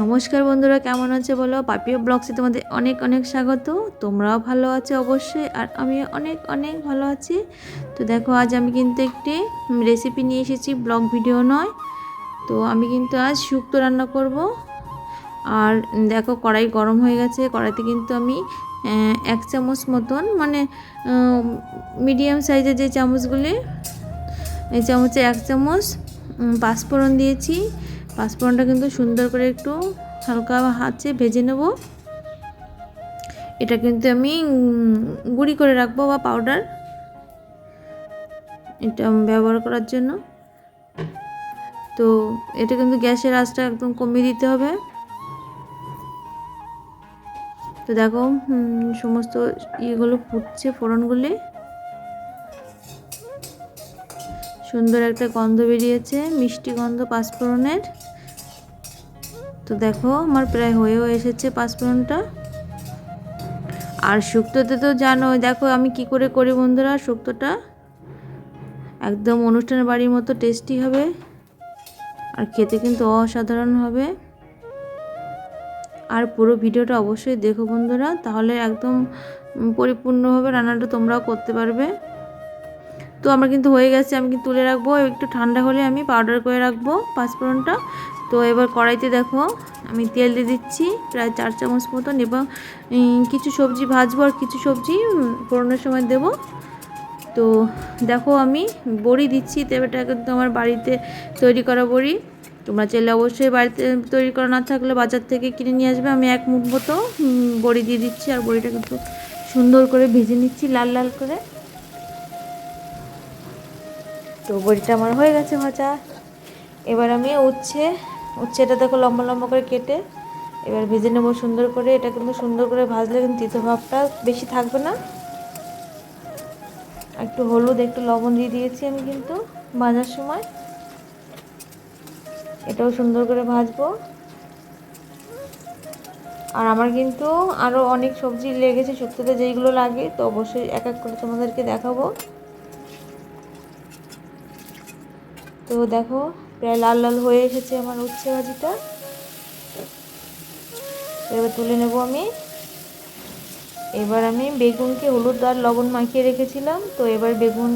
নমস্কার বন্ধুরা, কেমন আছে বলো? পাপিও ব্লগসে তোমাদের অনেক অনেক স্বাগত। তোমরাও ভালো আছো অবশ্যই, আর আমি অনেক অনেক ভালো আছি। তো দেখো, আজ আমি কিন্তু একটি রেসিপি নিয়ে এসেছি, ব্লগ ভিডিও নয়। তো আমি কিন্তু আজ শুক্তো রান্না করব। আর দেখো, কড়াই গরম হয়ে গেছে। কড়াইতে কিন্তু আমি এক চামচ মতন মানে মিডিয়াম সাইজের যে চামচগুলি, এই চামচে এক চামচ পাঁচফোড়ন দিয়েছি। পাঁচফোড়নটা কিন্তু সুন্দর করে একটু হালকা হাতে ভেজে নেব। এটা কিন্তু আমি গুঁড়ি করে রাখব বা পাউডার এটা ব্যবহার করার জন্য। তো এটা কিন্তু গ্যাসের আঁচটা একদম কমিয়ে দিতে হবে। তো দেখো সমস্ত ইয়েগুলো ফুটছে ফোড়নগুলি। সুন্দর একটা গন্ধ বেরিয়েছে, মিষ্টি গন্ধ পাঁচফোড়নের। তো দেখো আমার প্রায় হয়েও এসেছে পাঁচফোড়নটা। আর শুক্তোতে তো জানো দেখো আমি কি করে করি বন্ধুরা শুক্তোটা? একদম অনুষ্ঠানের বাড়ির মতো টেস্টি হবে। আর খেতে কিন্তু অসাধারণ হবে। আর পুরো ভিডিওটা অবশ্যই দেখো বন্ধুরা, তাহলে একদম পরিপূর্ণভাবে রান্নাটা তোমরাও করতে পারবে। তো আমার কিন্তু হয়ে গেছে, আমি কিন্তু তুলে রাখব? একটু ঠান্ডা হলে আমি পাউডার করে রাখব পাঁচফোড়নটা। তো এবার কড়াইতে দেখো, আমি তেল দিয়ে দিচ্ছি প্রায় চার চামচ মতন এবং কিছু সবজি ভাজবো আর কিছু সবজি ফোড়নের সময় দেব। তো দেখো আমি বড়ি দিচ্ছি, তো এটা কিন্তু আমার বাড়িতে তৈরি করা বড়ি। তোমরা চাইলে অবশ্যই বাড়িতে তৈরি করা না থাকলে বাজার থেকে কিনে নিয়ে আসবে। আমি এক মুখ মতো বড়ি দিয়ে দিচ্ছি আর বড়িটা কিন্তু সুন্দর করে ভেজে নিচ্ছি লাল লাল করে। তো বড়িটা আমার হয়ে গেছে ভাজা। এবার আমি উচ্ছে উচ্ছেটা দেখো লম্বা লম্বা করে কেটে, এবার ভেজে নেব সুন্দর করে। এটা কিন্তু সুন্দর করে ভাজলে কিন্তু তিতো ভাবটা বেশি থাকবে না। একটু হলুদ, একটু লবণ দিয়ে দিয়েছি আমি কিন্তু ভাজার সময়। এটাও সুন্দর করে ভাজবো। আর আমার কিন্তু আরও অনেক সবজি লেগেছে শুক্তোতে যেইগুলো লাগে, তো অবশ্যই এক এক করে তোমাদেরকে দেখাবো। তো দেখো প্রায় লাল লাল হয়ে এসেছে আমার উচ্ছে ভাজিটা। এবার তুলে নেব আমি। এবার আমি বেগুনকে হলুদ আর লবণ মাখিয়ে রেখেছিলাম। তো এবার বেগুন,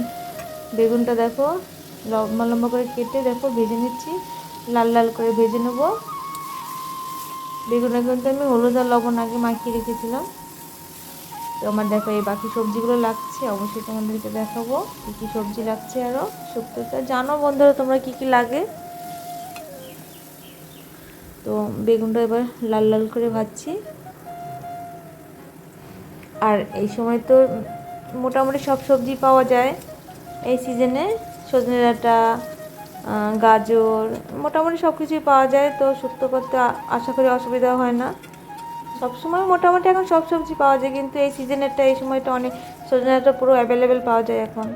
বেগুনটা দেখো, লম্বা লম্বা করে কেটে দেখো, ভেজে নিচ্ছি। লাল লাল করে ভেজে নেব। বেগুনটা কিন্তু আমি হলুদ আর লবণ আগে মাখিয়ে রেখেছিলাম। তো আমার দেখো এই বাকি সবজিগুলো লাগছে, অবশ্যই তোমাদেরকে দেখাবো কী কী সবজি লাগছে আরও শুক্তোতে জানো বন্ধুরা তোমরা কী কী লাগে? তো বেগুনটা এবার লাল লাল করে ভাজছি। আর এই সময় তো মোটামুটি সব সবজি পাওয়া যায় এই সিজনে সজনে ডাঁটা গাজর, মোটামুটি সব কিছুই পাওয়া যায়, তো শুক্তো করতে আশা করি অসুবিধা হয় না। সব সময় মোটামুটি এখন সব সবজি পাওয়া যায়, কিন্তু এই সিজনেরটা, এই সময়টা অনেক সজনে ডাঁটা পুরো অ্যাভেলেবেল পাওয়া যায় এখন।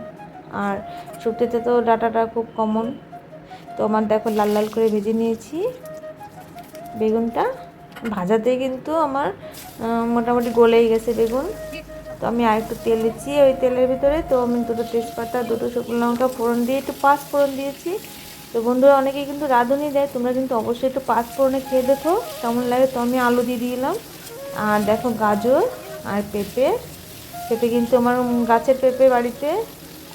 আর শুক্তোতে তো ডাঁটাটা খুব কমন তো আমার দেখো লাল লাল করে ভেজে নিয়েছি বেগুনটা। ভাজাতে কিন্তু আমার মোটামুটি গলেই গেছে বেগুন। তো আমি আর একটু তেল দিচ্ছি, ওই তেলের ভিতরে তো আমি দুটো তেজপাতা, দুটো শুকনো লঙ্কা ফোড়ন দিয়ে, একটু পাঁচ ফোড়ন দিয়েছি। তো বন্ধুরা, অনেকেই কিন্তু রাঁধুনি দেয়, তোমরা কিন্তু অবশ্যই একটু পাঁচ ফোড়নে খেয়ে দেখো, কেমন লাগে তো আমি আলু দিয়ে দিলাম। আর দেখো গাজর আর পেঁপে। পেঁপে কিন্তু আমার গাছের পেঁপে বাড়িতে।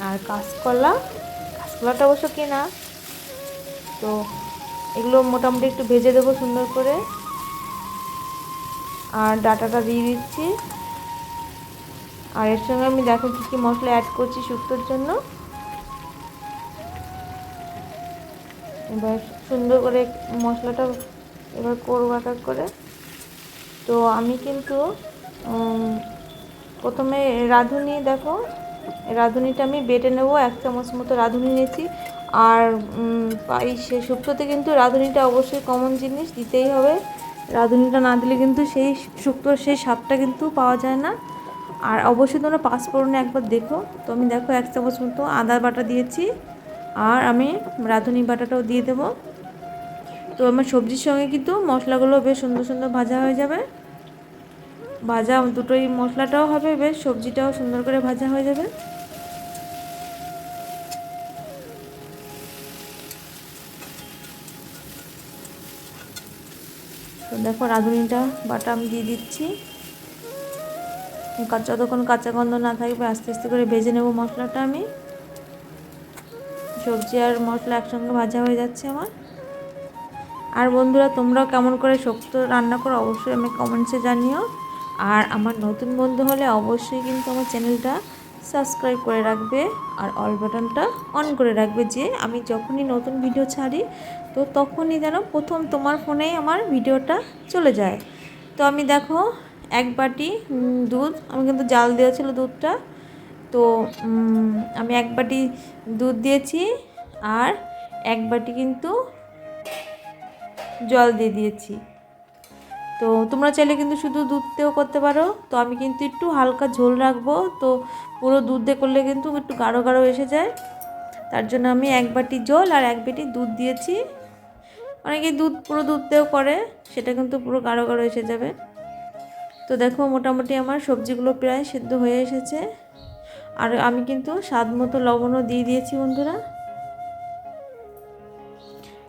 আর কাঁচকলা। কাঁচকলাটা অবশ্য কেনা। তো এগুলো মোটামুটি একটু ভেজে দেবো সুন্দর করে। আর ডাটাটা দিয়ে দিচ্ছি। আর এর সঙ্গে আমি দেখো কী কী মশলা অ্যাড করছি শুক্তোর জন্য। এবার সুন্দর করে মশলাটা এবার করব এক এক করে। তো আমি কিন্তু প্রথমে রাঁধুনি দেখো, রাঁধুনিটা আমি বেটে নেব, এক চামচ মতো রাঁধুনি নিয়েছি। আর এই সে শুক্তোতে কিন্তু রাঁধুনিটা অবশ্যই কমন জিনিস, দিতেই হবে। রাঁধুনিটা না দিলে কিন্তু সেই শুক্তোর সেই স্বাদটা কিন্তু পাওয়া যায় না। আর অবশ্যই তোমরা পাঁচফোড়নে একবার দেখো। তো আমি দেখো এক চামচ মতো আদা বাটা দিয়েছি। আর আমি রাঁধুনি বাটাটাও দিয়ে দেবো। তো আমার সবজির সঙ্গে কিন্তু মশলাগুলো বেশ সুন্দর সুন্দর ভাজা হয়ে যাবে। ভাজা দুটোই মশলাটাও হবে, বেশ সবজিটাও সুন্দর করে ভাজা হয়ে যাবে। তো দেখো রাঁধুনিটা বাটা আমি দিয়ে দিচ্ছি। কা- যতক্ষণ কাঁচা গন্ধ না থাকবে, আস্তে আস্তে করে ভেজে নেব মশলাটা আমি। সবজি আর মশলা একসঙ্গে ভাজা হয়ে যাচ্ছে আমার। আর বন্ধুরা, তোমরাও কেমন করে শক্ত রান্না করো, অবশ্যই আমি কমেন্টসে জানিও। আর আমার নতুন বন্ধু হলে অবশ্যই কিন্তু আমার চ্যানেলটা সাবস্ক্রাইব করে রাখবে আর অল বাটনটা অন করে রাখবে যে আমি যখনই নতুন ভিডিও ছাড়ি, তো তখনই যেন প্রথম তোমার ফোনেই আমার ভিডিওটা চলে যায়। তো আমি দেখো, এক বাটি দুধ, আমি কিন্তু জাল দেওয়া ছিল দুধটা। তো আমি এক বাটি দুধ দিয়েছি আর এক বাটি কিন্তু জল দিয়ে দিয়েছি। তো তোমরা চাইলে কিন্তু শুধু দুধ দিয়েও করতে পারো। তো আমি কিন্তু একটু হালকা ঝোল রাখব। তো পুরো দুধ দিয়ে করলে কিন্তু একটু গাঢ় গাঢ় এসে যায়। তার জন্য আমি এক বাটি জল আর এক বাটি দুধ দিয়েছি। অনেকেই দুধ, পুরো দুধ দিয়েও করে, সেটা কিন্তু পুরো গাঢ় গাঢ় এসে যাবে। তো দেখো মোটামুটি আমার সবজিগুলো প্রায় সেদ্ধ হয়ে এসেছে। আর আমি কিন্তু স্বাদ মতো লবণও দিয়ে দিয়েছি বন্ধুরা।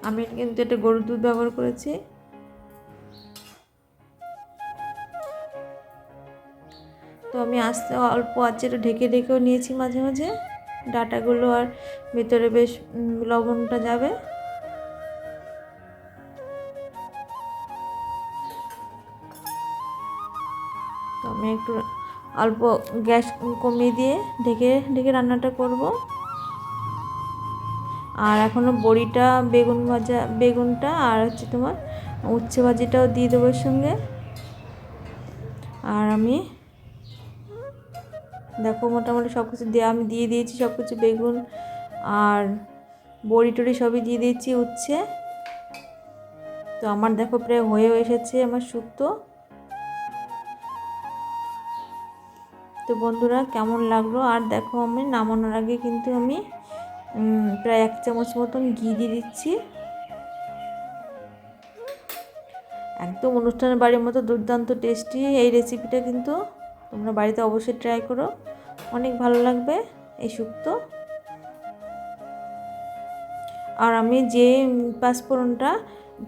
আমি কিন্তু এটা গরুর দুধ ব্যবহার করেছি। তো আমি আস্তে অল্প আঁচে একটু ঢেকে ঢেকেও নিয়েছি মাঝে মাঝে। ডাটাগুলো আর ভিতরে বেশ লবণটা যাবে। তো আমি একটু অল্প গ্যাস কমিয়ে দিয়ে ঢেকে ঢেকে রান্নাটা করব। আর এখনও বড়িটা, বেগুন ভাজা, বেগুনটা আর হচ্ছে তোমার উচ্ছে ভাজিটাও দিয়ে দেবো সঙ্গে। আর আমি দেখো মোটামুটি সব কিছু দিয়ে আমি দিয়ে দিয়েছি সব কিছু, বেগুন আর বড়ি টড়ি সবই দিয়ে দিয়েছি উচ্ছে। তো আমার দেখো প্রায় হয়েও এসেছে আমার শুক্তো। তো বন্ধুরা কেমন লাগল? আর দেখো আমি নামানোর আগে কিন্তু আমি প্রায় এক চামচ মতন ঘি দিয়ে দিচ্ছি। একদম অনুষ্ঠানের বাড়ির মতো দুর্দান্ত টেস্টি এই রেসিপিটা কিন্তু তোমরা বাড়িতে অবশ্যই ট্রাই করো। অনেক ভালো লাগবে এই শুক্তো আর আমি যে পাঁচফোড়নটা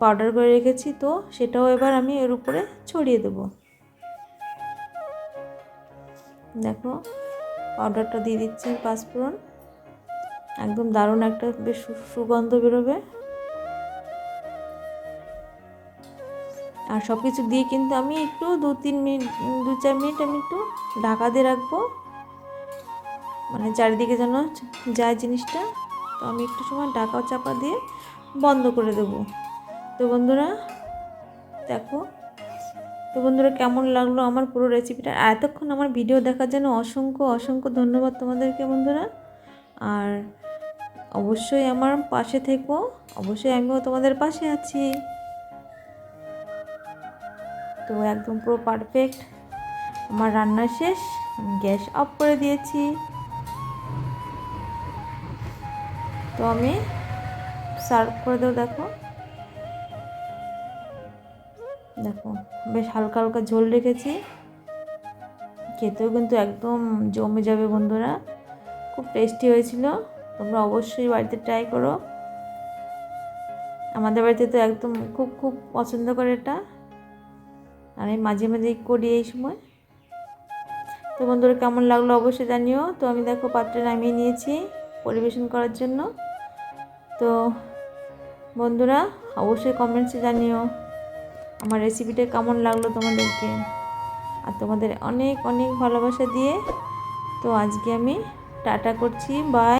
পাউডার করে রেখেছি তো, সেটাও এবার আমি এর উপরে ছড়িয়ে দেবো। দেখো পাউডারটা দিয়ে দিচ্ছি পাঁচফোড়ন। একদম দারুণ একটা বেশ সুগন্ধ বেরোবে। আর সব কিছু দিয়ে কিন্তু আমি একটু দু তিন মিনিট দু চার মিনিট আমি একটু ঢাকা দিয়ে রাখব। মানে চারিদিকে যেন যায় জিনিসটা। তো আমি একটু সময় ঢাকা চাপা দিয়ে বন্ধ করে দেবো। তো বন্ধুরা, দেখো। তো বন্ধুরা, কেমন লাগল আমার পুরো রেসিপিটা এতক্ষণ আমার ভিডিও দেখার জন্য অসংখ্য অসংখ্য ধন্যবাদ তোমাদেরকে বন্ধুরা। আর অবশ্যই আমার পাশে থেকো। অবশ্যই আমিও তোমাদের পাশে আছি। তো একদম পুরো পারফেক্ট আমার রান্না শেষ গ্যাস অফ করে দিয়েছি। তো আমি সার্ভ করে দেবো, দেখো। দেখো, বেশ হালকা হালকা ঝোল রেখেছি। খেতেও কিন্তু একদম জমে যাবে বন্ধুরা। খুব টেস্টি হয়েছিল, তোমরা অবশ্যই বাড়িতে ট্রাই করো। আমাদের বাড়িতে তো একদম খুব খুব পছন্দ করে এটা। আমি মাঝে মাঝেই করি এই সময়। তো বন্ধুরা, কেমন লাগল অবশ্যই জানিও। তো আমি দেখো পাত্রে নামিয়ে নিয়েছি পরিবেশন করার জন্য। তো বন্ধুরা, অবশ্যই কমেন্টসে জানিও আমার রেসিপিটা কেমন লাগল তোমাদেরকে। আর তোমাদের অনেক অনেক ভালোবাসা দিয়ে তো আজকে আমি টাটা করছি বাই